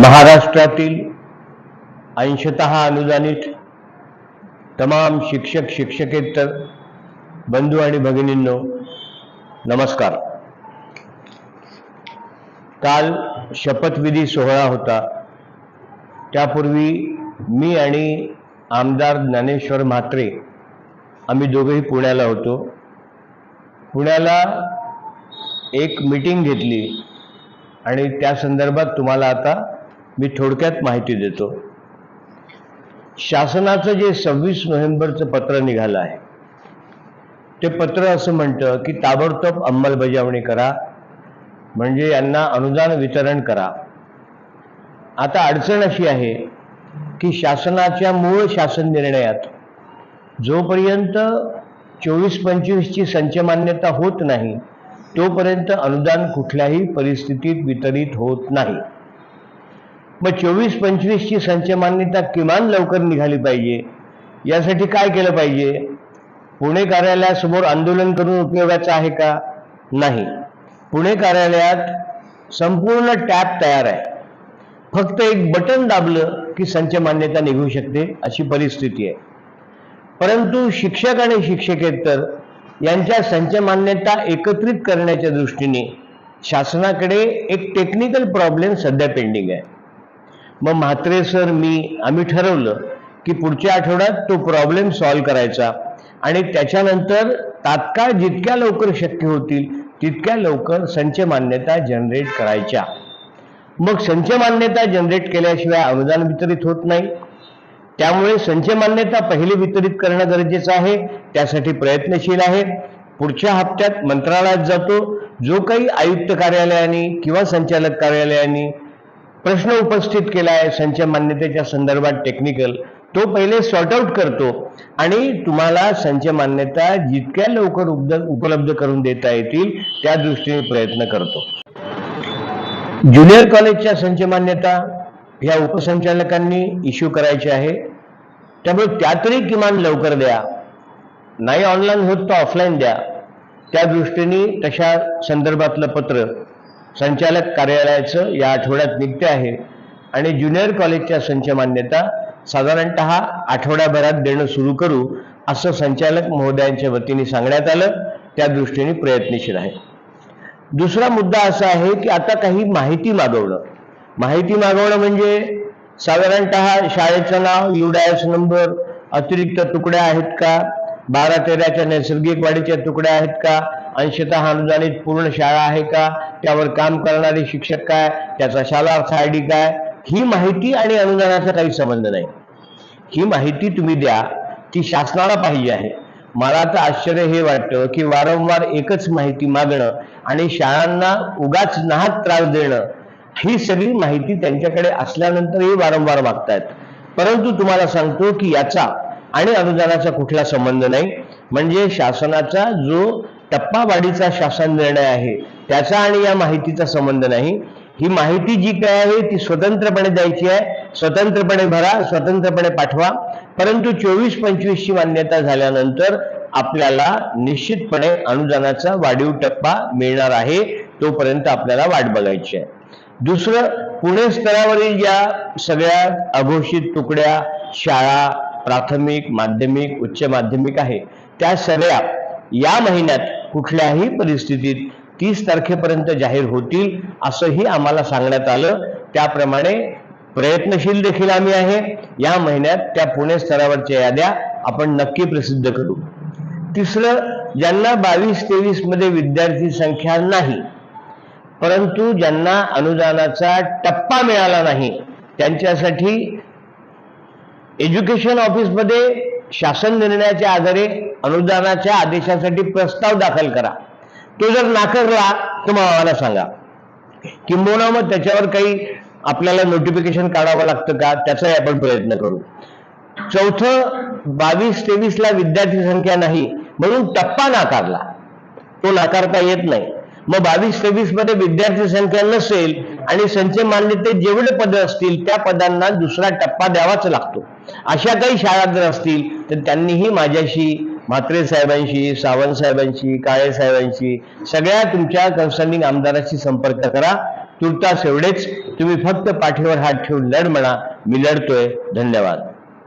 महाराष्ट्रातील अंशत अनुदानित तमाम शिक्षक शिक्षकेतर बंधू आणि भगिनींनो नमस्कार. काल शपथविधी सोहळा होता. त्यापूर्वी मी आणि आमदार ज्ञानेश्वर म्हात्रे आम्ही दोघेही पुण्याला होतो. पुण्याला एक मीटिंग घेतली आणि त्या संदर्भात तुम्हाला आता मी थोडक्यात माहिती देतो. शासनाचं जे सव्वीस नोव्हेंबरचं पत्र निघालं आहे ते पत्र असं म्हणतं की ताबडतोब अंमलबजावणी करा म्हणजे यांना अनुदान वितरण करा. आता अडचण अशी आहे की शासनाच्या मूळ शासन निर्णयात जोपर्यंत चोवीस पंचवीसची संचमान्यता होत नाही तोपर्यंत अनुदान कुठल्याही परिस्थितीत वितरित होत नाही. मग चोवीस पंचवीसची संच मान्यता किमान लवकर निघाली पाहिजे. यासाठी काय केलं पाहिजे? पुणे कार्यालयासमोर आंदोलन करून उपयोगाचं आहे का? नाही. पुणे कार्यालयात संपूर्ण टॅप तयार आहे. फक्त एक बटन दाबलं की संच मान्यता निघू शकते अशी परिस्थिती आहे. परंतु शिक्षक आणि शिक्षकेतर यांच्या संच मान्यता एकत्रित करण्याच्या दृष्टीने शासनाकडे एक टेक्निकल प्रॉब्लेम सध्या पेंडिंग आहे. मग म्हात्रे सर मी आम्ही ठरवलं की पुढच्या आठवड्यात तो प्रॉब्लेम सॉल्व्ह करायचा. आणि त्याच्यानंतर तात्काळ जितक्या लवकर शक्य होतील तितक्या लवकर संच मान्यता जनरेट करायच्या. मग संच मान्यता जनरेट केल्याशिवाय अनुदान वितरित होत नाही. त्यामुळे संच मान्यता पहिले वितरित करणं गरजेचं आहे त्यासाठी प्रयत्नशील आहे. पुढच्या हप्त्यात मंत्रालयात जातो. जो काही आयुक्त कार्यालयाने किंवा संचालक कार्यालयाने प्रश्न उपस्थित केला आहे संच मान्यतेच्या संदर्भात टेक्निकल तो पहिले सॉर्ट आउट करतो आणि तुम्हाला संच मान्यता जितक्या लवकर उपलब्ध करून देता येतील त्या दृष्टीने प्रयत्न करतो. ज्युनियर कॉलेजच्या संच मान्यता ह्या उपसंचालकांनी इश्यू करायची आहे. त्यामुळे त्या तरी किमान लवकर द्या. नाही ऑनलाईन होत तर ऑफलाईन द्या. त्या दृष्टीने तशा संदर्भातलं पत्र संचालक कार्यालयाचं या आठवड्यात निघते आहे. आणि ज्युनियर कॉलेजच्या संच मान्यता साधारणत आठवड्याभरात देणं सुरू करू असं संचालक महोदयांच्या वतीने सांगण्यात आलं. त्या दृष्टीने प्रयत्नशील आहे. दुसरा मुद्दा असा आहे की आता काही माहिती मागवणं. माहिती मागवणं म्हणजे साधारणतः शाळेचं नाव युडायस नंबर अतिरिक्त तुकड्या आहेत का? बारा तेराच्या नैसर्गिक वाढीच्या तुकड्या आहेत का? अंशतः अनुदानित पूर्ण शाळा आहे का? त्यावर काम करणारे शिक्षक काय? त्याचा शालार्थ आय डी काय? ही माहिती आणि अनुदानाचा काही संबंध नाही. ही माहिती तुम्ही द्या ती शासनाला पाहिजे आहे. मला तर आश्चर्य हे वाटतं की वारंवार एकच माहिती मागणं आणि शाळांना उगाच नाहक त्रास देणं ही सगळी माहिती त्यांच्याकडे असल्यानंतरही वारंवार मागतायत. परंतु तुम्हाला सांगतो की याचा आणि अनुदानाचा कुठला संबंध नाही. म्हणजे शासनाचा जो टप्पावाढीचा शासन निर्णय आहे. त्याचा आणि या माहितीचा संबंध नाही. ही माहिती जी काय आहे ती स्वतंत्रपणे द्यायची आहे. स्वतंत्रपणे भरा स्वतंत्रपणे पाठवा. परंतु चोवीस पंचवीसची मान्यता झाल्यानंतर आपल्याला निश्चितपणे अनुदानाचा वाढीव टप्पा मिळणार आहे तोपर्यंत आपल्याला वाट बघायची आहे. दुसरं पुणे स्तरावरील या सगळ्या अघोषित तुकड्या शाळा प्राथमिक माध्यमिक उच्च माध्यमिक आहे त्या सगळ्या या महिन्यात कुठल्याही परिस्थितीत तीस तारखेपर्यंत जाहीर होतील असंही आम्हाला सांगण्यात आलं. त्याप्रमाणे प्रयत्नशील देखील आम्ही आहे. या महिन्यात त्या पुणे स्तरावरच्या याद्या आपण नक्की प्रसिद्ध करू. तिसरं ज्यांना बावीस तेवीसमध्ये विद्यार्थी संख्या नाही परंतु ज्यांना अनुदानाचा टप्पा मिळाला नाही त्यांच्यासाठी एज्युकेशन ऑफिसमध्ये शासन निर्णयाच्या आधारे अनुदानाच्या आदेशासाठी प्रस्ताव दाखल करा. तो जर नाकारला तर मग आम्हाला सांगा. किंबहुना मग त्याच्यावर काही आपल्याला नोटिफिकेशन काढावं लागतं का? त्याचाही आपण प्रयत्न करू. चौथं बावीस तेवीसला विद्यार्थी संख्या नाही म्हणून टप्पा नाकारला. तो नाकारता येत नाही. मग बावीस तेवीसमध्ये विद्यार्थी संख्या नसेल आणि संच मान्यते जेवढे पद असतील त्या पदांना दुसरा टप्पा द्यावाच लागतो. अशा काही शाळा जर असतील तर त्यांनीही माझ्याशी म्हात्रे साहेबांशी सावंत साहेबांशी काळे साहेबांशी सगळ्या तुमच्या कन्सर्निंग आमदाराशी संपर्क करा. तुर्तास एवढेच तुम्ही फक्त पाठीवर हात ठेवून लढ म्हणा. मी लढतोय. धन्यवाद.